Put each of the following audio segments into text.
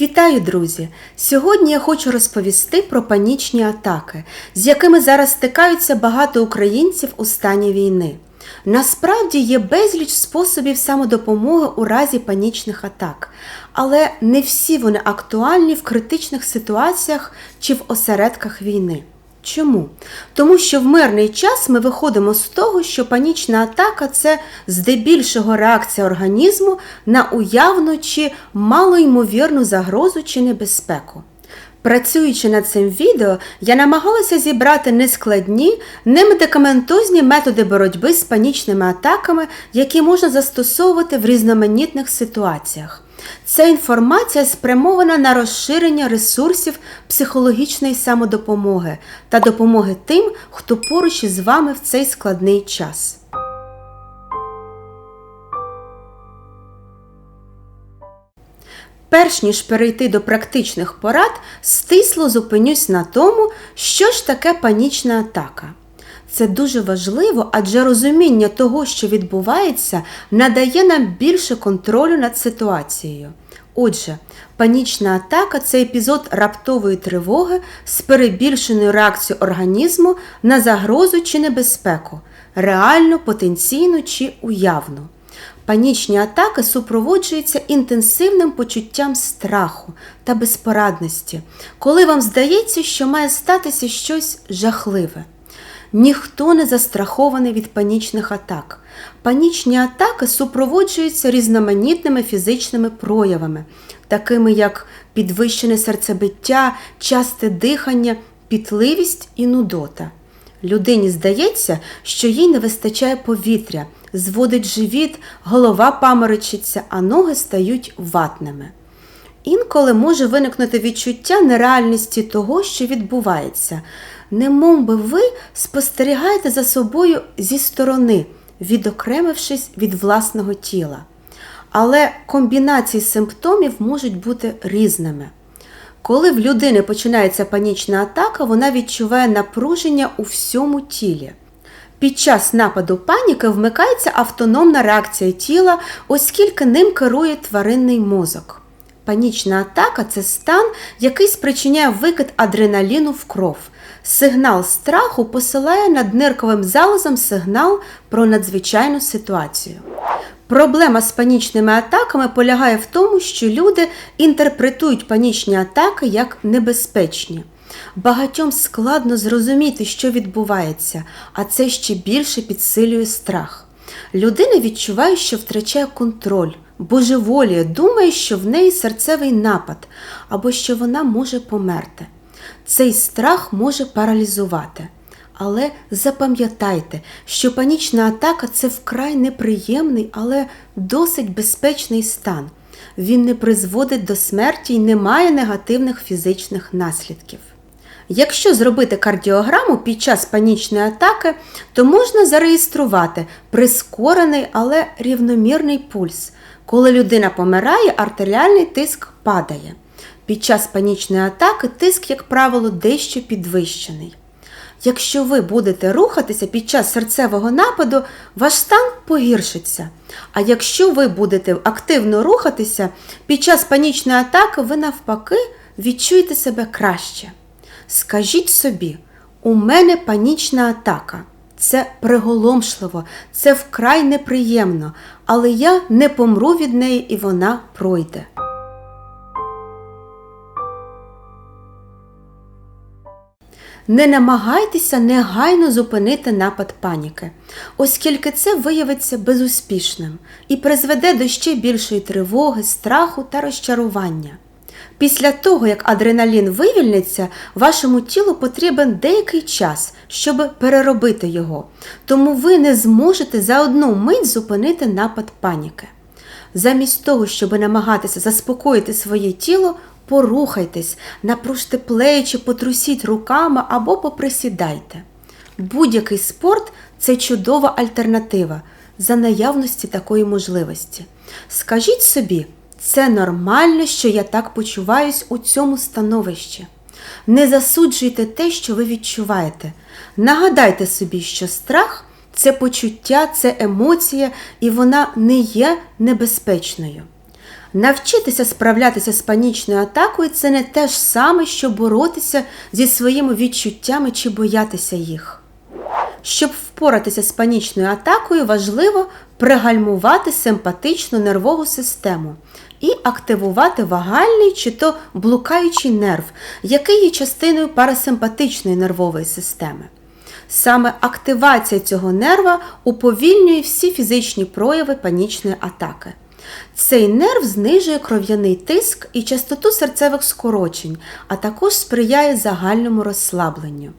Вітаю, друзі! Сьогодні я хочу розповісти про панічні атаки, з якими зараз стикаються багато українців у стані війни. Насправді є безліч способів самодопомоги у разі панічних атак, але не всі вони актуальні в критичних ситуаціях чи в осередках війни. Чому? Тому що в мирний час ми виходимо з того, що панічна атака це здебільшого реакція організму на уявну чи малоймовірну загрозу чи небезпеку. Працюючи над цим відео, я намагалася зібрати нескладні, немедикаментозні методи боротьби з панічними атаками, які можна застосовувати в різноманітних ситуаціях. Ця інформація спрямована на розширення ресурсів психологічної самодопомоги та допомоги тим, хто поруч із вами в цей складний час. Перш ніж перейти до практичних порад, стисло зупинюсь на тому, що ж таке панічна атака. Це дуже важливо, адже розуміння того, що відбувається, надає нам більше контролю над ситуацією. Отже, панічна атака це епізод раптової тривоги з перебільшеною реакцією організму на загрозу чи небезпеку, реальну, потенційну чи уявну. Панічні атаки супроводжуються інтенсивним почуттям страху та безпорадності, коли вам здається, що має статися щось жахливе. Ніхто не застрахований від панічних атак. Панічні атаки супроводжуються різноманітними фізичними проявами, такими як підвищене серцебиття, часте дихання, пітливість і нудота. Людині здається, що їй не вистачає повітря, зводить живіт, голова паморочиться, а ноги стають ватними. Інколи може виникнути відчуття нереальності того, що відбувається, немов би ви спостерігаєте за собою зі сторони, відокремившись від власного тіла. Але комбінації симптомів можуть бути різними. Коли в людини починається панічна атака, вона відчуває напруження у всьому тілі. Під час нападу паніки вмикається автономна реакція тіла, оскільки ним керує тваринний мозок. Панічна атака це стан, який спричиняє викид адреналіну в кров. Сигнал страху посилає над нирковим залозом сигнал про надзвичайну ситуацію. Проблема з панічними атаками полягає в тому, що люди інтерпретують панічні атаки як небезпечні. Багатьом складно зрозуміти, що відбувається, а це ще більше підсилює страх. Людина відчуває, що втрачає контроль, божеволіє, думає, що в неї серцевий напад або що вона може померти. Цей страх може паралізувати. Але запам'ятайте, що панічна атака це вкрай неприємний, але досить безпечний стан. Він не призводить до смерті і не має негативних фізичних наслідків. Якщо зробити кардіограму під час панічної атаки, то можна зареєструвати прискорений, але рівномірний пульс. Коли людина помирає, артеріальний тиск падає. Під час панічної атаки тиск, як правило, дещо підвищений. Якщо ви будете рухатися під час серцевого нападу, ваш стан погіршиться. А якщо ви будете активно рухатися, під час панічної атаки ви навпаки відчуєте себе краще. Скажіть собі, у мене панічна атака. Це приголомшливо, це вкрай неприємно, але я не помру від неї і вона пройде. Не намагайтеся негайно зупинити напад паніки, оскільки це виявиться безуспішним і призведе до ще більшої тривоги, страху та розчарування. Після того, як адреналін вивільниться, вашому тілу потрібен деякий час, щоб переробити його, тому ви не зможете за одну мить зупинити напад паніки. Замість того, щоб намагатися заспокоїти своє тіло, порухайтесь, напружте плечі, потрусіть руками або поприсідайте. Будь-який спорт це чудова альтернатива за наявності такої можливості. Скажіть собі, це нормально, що я так почуваюсь у цьому становищі. Не засуджуйте те, що ви відчуваєте. Нагадайте собі, що страх це почуття, це емоція, і вона не є небезпечною. Навчитися справлятися з панічною атакою це не те ж саме, що боротися зі своїми відчуттями чи боятися їх. Щоб впоратися з панічною атакою, важливо пригальмувати симпатичну нервову систему і активувати вагальний чи то блукаючий нерв, який є частиною парасимпатичної нервової системи. Саме активація цього нерва уповільнює всі фізичні прояви панічної атаки. Цей нерв знижує кров'яний тиск і частоту серцевих скорочень, а також сприяє загальному розслабленню.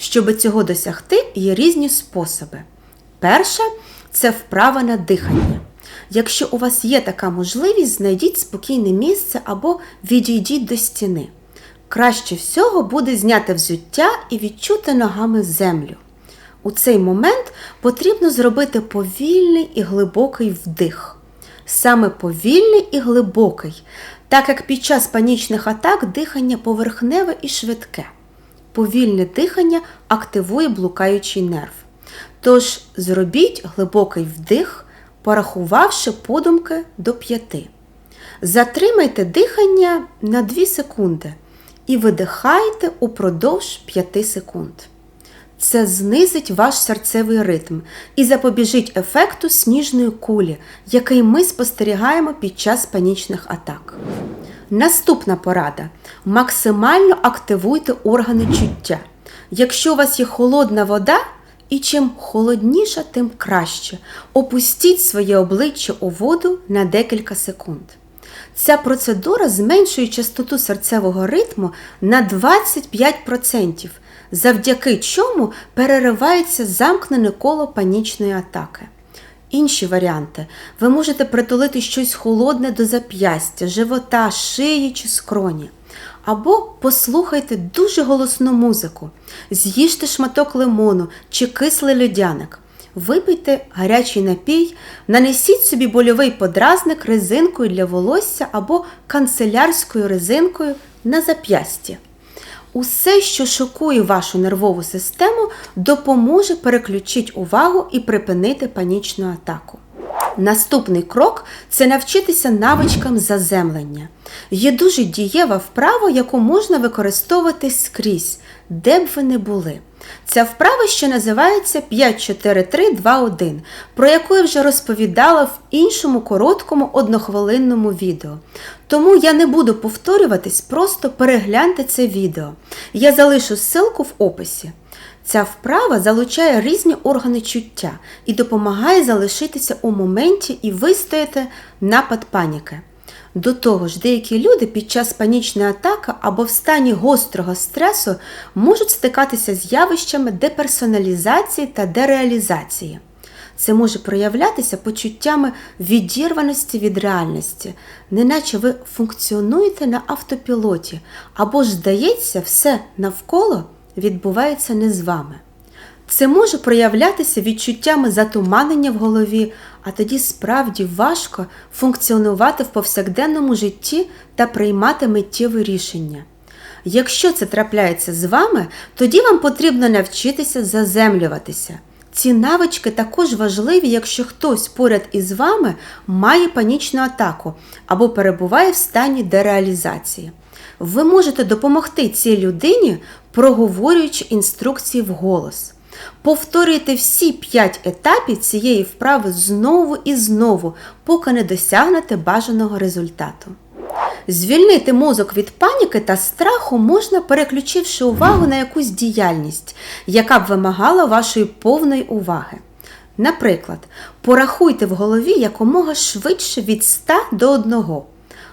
Щоб цього досягти, є різні способи. Перша це вправа на дихання. Якщо у вас є така можливість, знайдіть спокійне місце або відійдіть до стіни. Краще всього буде зняти взуття і відчути ногами землю. У цей момент потрібно зробити повільний і глибокий вдих. Саме повільний і глибокий, так як під час панічних атак дихання поверхневе і швидке. Повільне дихання активує блукаючий нерв. Тож зробіть глибокий вдих, порахувавши подумки до п'яти. Затримайте дихання на 2 секунди і видихайте упродовж 5 секунд. Це знизить ваш серцевий ритм і запобіжить ефекту сніжної кулі, який ми спостерігаємо під час панічних атак. Наступна порада: максимально активуйте органи чуття. Якщо у вас є холодна вода, і чим холодніша, тим краще. Опустіть своє обличчя у воду на декілька секунд. Ця процедура зменшує частоту серцевого ритму на 25%, завдяки чому переривається замкнене коло панічної атаки. Інші варіанти ви можете притулити щось холодне до зап'ястя, живота, шиї чи скроні. Або послухайте дуже голосну музику, з'їжте шматок лимону чи кислий льодяник. Випийте гарячий напій, нанесіть собі больовий подразник резинкою для волосся або канцелярською резинкою на зап'ясті. Усе, що шокує вашу нервову систему, допоможе переключити увагу і припинити панічну атаку. Наступний крок це навчитися навичкам заземлення. Є дуже дієва вправа, яку можна використовувати скрізь, де б ви не були. Ця вправа ще називається 5-4-3-2-1, про яку я вже розповідала в іншому короткому однохвилинному відео. Тому я не буду повторюватись, просто перегляньте це відео. Я залишу ссылку в описі. Ця вправа залучає різні органи чуття і допомагає залишитися у моменті і вистояти напад паніки. До того ж, деякі люди під час панічної атаки або в стані гострого стресу можуть стикатися з явищами деперсоналізації та дереалізації. Це може проявлятися почуттями відірваності від реальності, неначе ви функціонуєте на автопілоті, або ж, здається, все навколо відбувається не з вами. Це може проявлятися відчуттями затуманення в голові, а тоді справді важко функціонувати в повсякденному житті та приймати миттєві рішення. Якщо це трапляється з вами, тоді вам потрібно навчитися заземлюватися. Ці навички також важливі, якщо хтось поряд із вами має панічну атаку або перебуває в стані дереалізації. Ви можете допомогти цій людині, проговорюючи інструкції вголос. Повторюйте всі 5 етапів цієї вправи знову і знову, поки не досягнете бажаного результату. Звільнити мозок від паніки та страху можна, переключивши увагу на якусь діяльність, яка б вимагала вашої повної уваги. Наприклад, порахуйте в голові якомога швидше від 100 до 1,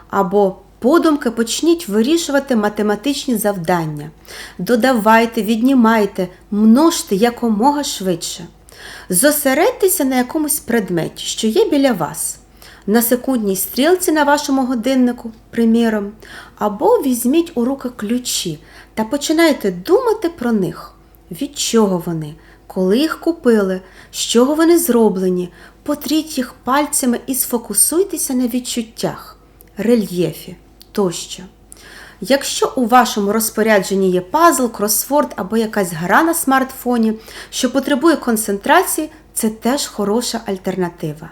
або подумки почніть вирішувати математичні завдання. Додавайте, віднімайте, множте якомога швидше. Зосередьтеся на якомусь предметі, що є біля вас. На секундній стрілці на вашому годиннику, приміром, або візьміть у руки ключі та починайте думати про них, від чого вони, коли їх купили, з чого вони зроблені, потріть їх пальцями і сфокусуйтеся на відчуттях, рельєфі тощо. Якщо у вашому розпорядженні є пазл, кросворд або якась гра на смартфоні, що потребує концентрації, це теж хороша альтернатива.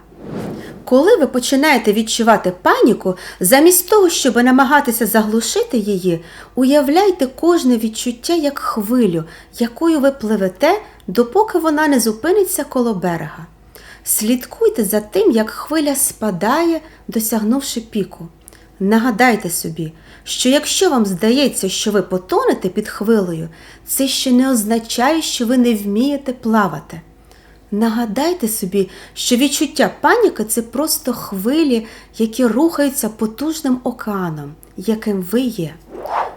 Коли ви починаєте відчувати паніку, замість того, щоб намагатися заглушити її, уявляйте кожне відчуття як хвилю, якою ви пливете, допоки вона не зупиниться коло берега. Слідкуйте за тим, як хвиля спадає, досягнувши піку. Нагадайте собі, що якщо вам здається, що ви потонете під хвилею, це ще не означає, що ви не вмієте плавати. Нагадайте собі, що відчуття паніки це просто хвилі, які рухаються потужним океаном, яким ви є.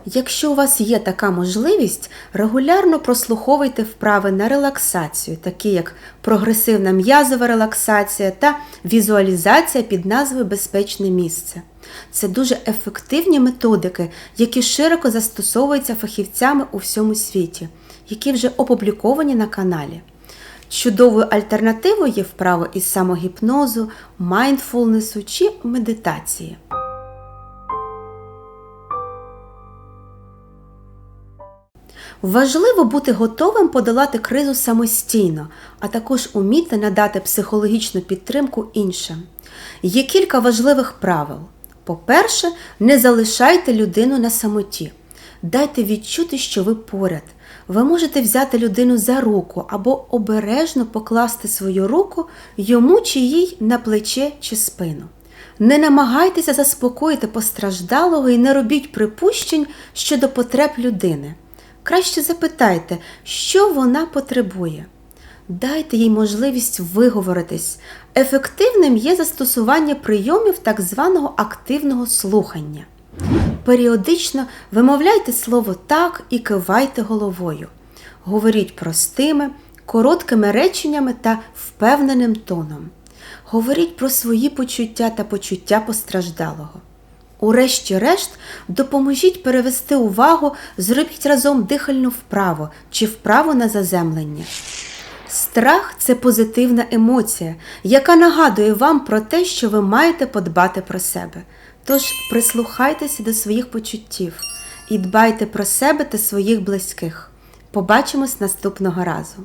Якщо у вас є така можливість, регулярно прослуховуйте вправи на релаксацію, такі як прогресивна м'язова релаксація та візуалізація під назвою Безпечне місце. Це дуже ефективні методики, які широко застосовуються фахівцями у всьому світі, які вже опубліковані на каналі. Чудовою альтернативою є вправи із самогіпнозу, майндфулнесу чи медитації. Важливо бути готовим подолати кризу самостійно, а також уміти надати психологічну підтримку іншим. Є кілька важливих правил. По-перше, не залишайте людину на самоті. Дайте відчути, що ви поряд. Ви можете взяти людину за руку або обережно покласти свою руку йому чи їй на плече чи спину. Не намагайтеся заспокоїти постраждалого і не робіть припущень щодо потреб людини. Краще запитайте, що вона потребує. Дайте їй можливість виговоритись. Ефективним є застосування прийомів так званого активного слухання. Періодично вимовляйте слово так і кивайте головою. Говоріть простими, короткими реченнями та впевненим тоном. Говоріть про свої почуття та почуття постраждалого. Урешті-решт, допоможіть перевести увагу, зробіть разом дихальну вправу чи вправу на заземлення. Страх це позитивна емоція, яка нагадує вам про те, що ви маєте подбати про себе. Тож прислухайтеся до своїх почуттів і дбайте про себе та своїх близьких. Побачимось наступного разу!